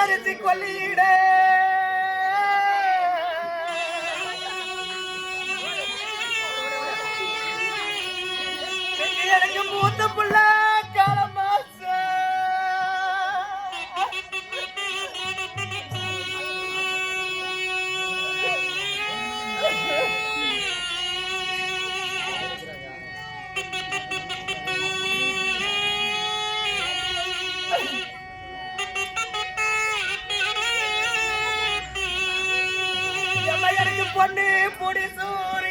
எவையடுக்கு தலை கொல்லியிட. பொண்ணு பொடி சூரி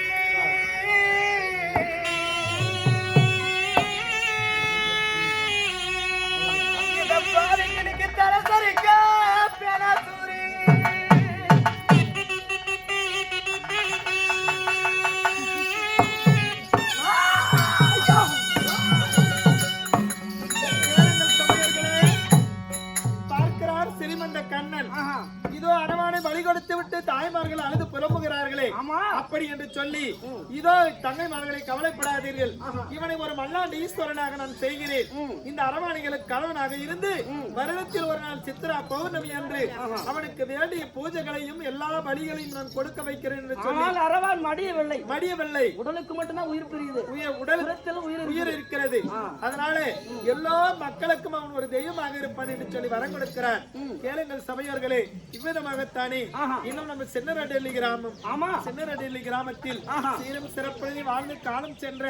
அப்படி என்று சொல்லி இதோ தங்கைமார்களை கவலைப்படாதீர்கள். இவனை ஒரு மல்லாண்டு ஈஸ்வரனாக நான் செய்கிறேன். இந்த அரவாணிகளுக்கு கணவனாக இருந்து வருடத்தில் ஒரு நாள் சித்ரா பௌர்ணமி அன்று அவனுக்கு வேண்டிய பூஜைகளையும் எல்லா பலிகளையும் நான் கொடுக்க வைக்கிறேன் என்று சொல்லி ஆனால் அரவான் மடியவில்லை. மடியவில்லை. உடலுக்கு மட்டும்தான் உயிர் பிரியுது. உய- உடல் புறத்தில் உயிர் உயிர் இருக்கிறது. அதனால எல்லா மக்களுக்கும் அவன் ஒரு தெய்வமாக இருப்பான் என்று சொல்லி வரம் கொடுக்கிறார். கேளுங்கள் சபையோர்களே இவ்விதமாகத்தானே. இன்னும் நம்ம சின்னரடெல்லி கிராமம் ஆமா. சின்னரடெல்லி கிராமத்தில். சீரும் சிறப்பெழுதி வாழ்ந்து காலம் சென்ற.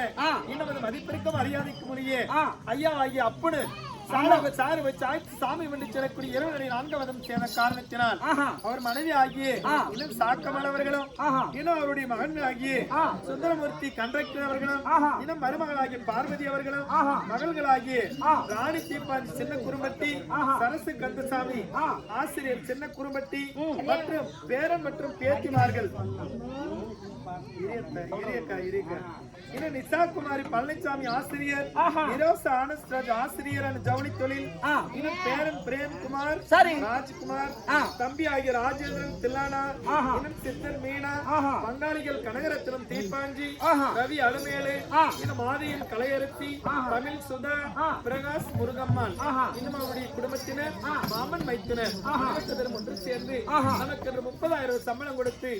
இன்னும் மதிப்பிற்கும் மரியாதைக்கும். ஐயா ஆகிய அப்புனு சாண சாறு வச்சு ஆய்ச்சி சாமி வந்து செல்லக்கூடிய இரவுகளை நான்கவதம் சேர்ந்த காரணத்தினால் ஆஹா அவர் மனைவி ஆகிய ஆ. இன்னும் சாக்கமலவர்களும் ஆஹா இன்னும் அவருடைய மகன் ஆகிய. சுந்தரமூர்த்தி கண்டக்டர் அவர்களும். இன்னும் மருமகளாகிய பார்வதி அவர்களும் ஆஹா. மகள்களாகிய ஆ. ராணி தீபாஞ்சி சின்ன ஆஹா. சரசு கந்தசாமி. ஆசிரியர் சின்ன. மற்றும் பேரன் மற்றும் பேத்திமார்கள். இன்னும் நிசாகுமாரி பழனிசாமி ஆசிரியர் ஆசிரியர் ஜவுளி தொழில். இன்னும் பேரன் பிரேம்குமார் சரி ராஜ்குமார். தம்பி ஆகிய ராஜேந்திரன் தில்லானா. இன்னும் சித்தர் மீனா. பங்காளிகள் கனகரத்னம் தீப்பாஞ்சி. ரவி அலுமேலு. இன்னும் ஆதியின் கலையரசி. தமிழ் சுதா. பிரகாஷ் முருகம்மாள். இன்னும் அவருடைய குடும்பத்தினர். மாமன் மைத்துனர் ஆஹா. குடும்பத்தினர் ஒன்று சேர்ந்து. நமக்கு முப்பதாயிரம் சம்பளம் கொடுத்து.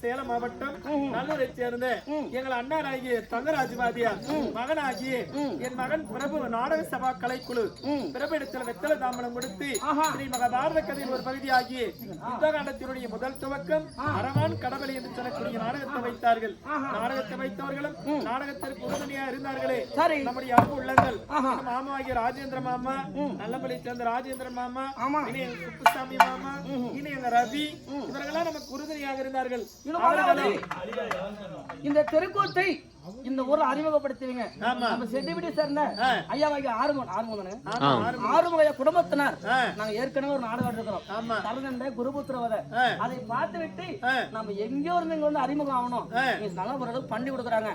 சேலம் மாவட்டம். நல்லூரை சேர்ந்த. எங்கள் அண்ணாராகிய தங்கராஜ் வாதியார் மகனாகிய. என் மகன் பிரபு நாடக சபா கலைக்குழு ம். பிரபு வெத்தல தாம்பலம் கொடுத்து. ஸ்ரீ மகாபாரத கதையின் ஒரு பகுதியாகிய யுத்தகாண்டத்தினுடைய முதல் துவக்கம் அரவான் கடவுளை என்று சொல்லக்கூடிய நாடகத்தை வைத்தார்கள். நாடகத்தை வைத்தவர்களும் நாடகத்திற்கு உறுதுணையா இருந்தார்களே. நம்முடைய அன்பு உள்ளங்கள். ஆகிய ராஜேந்திர மாமா நல்லபடி சேர்ந்த ராஜேந்திர மாமா எங்க குப்புசாமி மாமா இனி எங்க ரவி இவர்களெல்லாம் நமக்கு உறுதுணையாக இருந்தார்கள். இந்த தெருக்கூத்தை இந்த ஊர்ல அறிமுகப்படுத்துவீங்க. நம்ம செட்டிபிடி ஆ. ஐயாவாகி ஆறுமுகம் ஆறுமுகனே ஆமா, ஆறு- ஆறுமுக குடும்பத்தினர். நாங்க ஏற்கனவே ஒரு நாடகம் இருக்கிறோம் ஆமா. தருணண்ட குருபுத்திரவத. அதை பார்த்து விட்டு. நம்ம எங்கேயோ இருந்து இங்க வந்து அறிமுகம் ஆகணும் நல்ல ஒரு பண்ணி கொடுக்குறாங்க.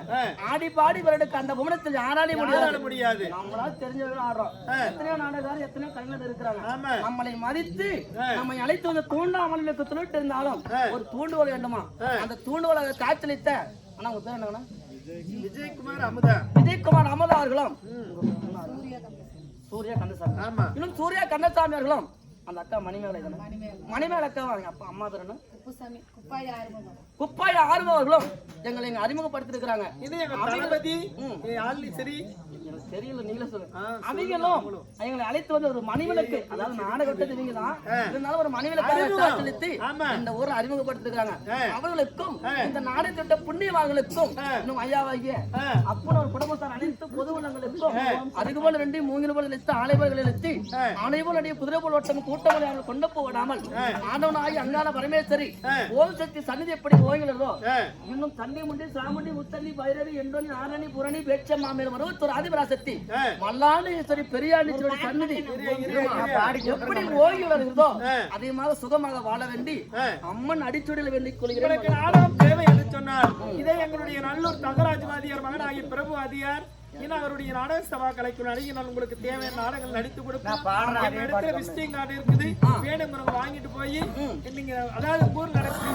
ஆடி பாடி வரடுக்கு அந்த புவனத்தில் யாராலையும் யாரால முடியாது முடியாது நம்மளால தெரிஞ்சவங்க ஆடுறோம். எத்தனையோ நாடகார் எத்தனையோ கலைஞர் இருக்கிறாங்க. நம்மளை மதித்து. நம்மை அழைத்து வந்து தூண்டாமல் சொல்லிட்டு இருந்தாலும். ஒரு தூண்டுகோல் வேண்டுமா. அந்த தூண்டுகோலை காய்ச்சலித்த ஆனா உங்க பேர் என்னங்கண்ணா விஜயகுமார் அமுதா. விஜயகுமார் அமதா அவர்களும். சூர்யா கந்தசாமி. ஆமா. இன்னும் சூர்யா கந்தசாமி அவர்களும். அந்த அக்கா மணிமேலை தானே? மணிமேலை அக்கா அவங்க அப்பா? அம்மா பேர் என்ன? குப்புசாமி குப்பாய் ஆறுமுகம். குப்பாய ஆர்வர்களும் எங்களை இங்க அறிமுகப்படுத்திருக்கிறாங்க. இது எங்க தளபதி சரி எனக்கு தெரியல நீங்களே சொல்லுங்க. ஆ, அவங்களும் எங்களை அழைத்து வந்து ஒரு மணிவிளக்கு அதாவது நாடகத்தை நீங்க தான். இருந்தாலும் ஒரு மணிவிளக்காக அறிமுகம். காட்சியளித்து ஆமா. இந்த ஊரை அறிமுகப்படுத்திருக்காங்க. ஆ. அவர்களுக்கும் இந்த நாடகத்திட்ட புண்ணியவான்களுக்கும் இன்னும் ஐயாவாகிய ஆ. அப்பன் ஒரு குடும்பத்தார் அனைத்து பொது உள்ளங்களுக்கும் அதுபோல ரெண்டு மூங்கில் போல இழுத்து ஆலைவர்கள் இழுத்து ஆணைபோல் அடைய குதிரை போல் ஓட்டம் கூட்டம் அவர்கள் கொண்டு போடாமல் ஆண்டவனாகி அங்காள பரமேஸ்வரி ஓம் சக்தி சன்னிதி எப்படி ஓய்கிறதோ இன்னும் தண்ணி முண்டி சாமுண்டி முத்தண்ணி பைரவி எண்டோனி ஆரணி புரணி பேச்சம் மாமேல் மருவத்தூர் ஆதிபராசக்தி ஆ. மல்லாண்டீஸ்வரி பெரியாண்டீஸ்வரி சன்னதி எப்படி ஓய்வு வருகிறதோ அதிகமாக சுகமாக வாழ வேண்டி அம்மன் அடிச்சுடல வேண்டிக் கொள்கிறேன். உங்களுக்கு நாடகம் தேவை என்று சொன்னார். இதே எங்களுடைய நல்லூர் தங்கராஜ் வாதியார் மகனாகிய பிரபு வாதியார் இன்னும் அவருடைய நாடக சபா கலைக்குள் அணுகி நான் உங்களுக்கு தேவையான நாடகங்கள் நடித்து கொடுப்போம் என் இடத்துல விசிட்டிங் கார்டு இருக்குது. வேணுங்கிறவங்க வாங்கிட்டு போய் நீங்க அதாவது ஊர் நடத்தி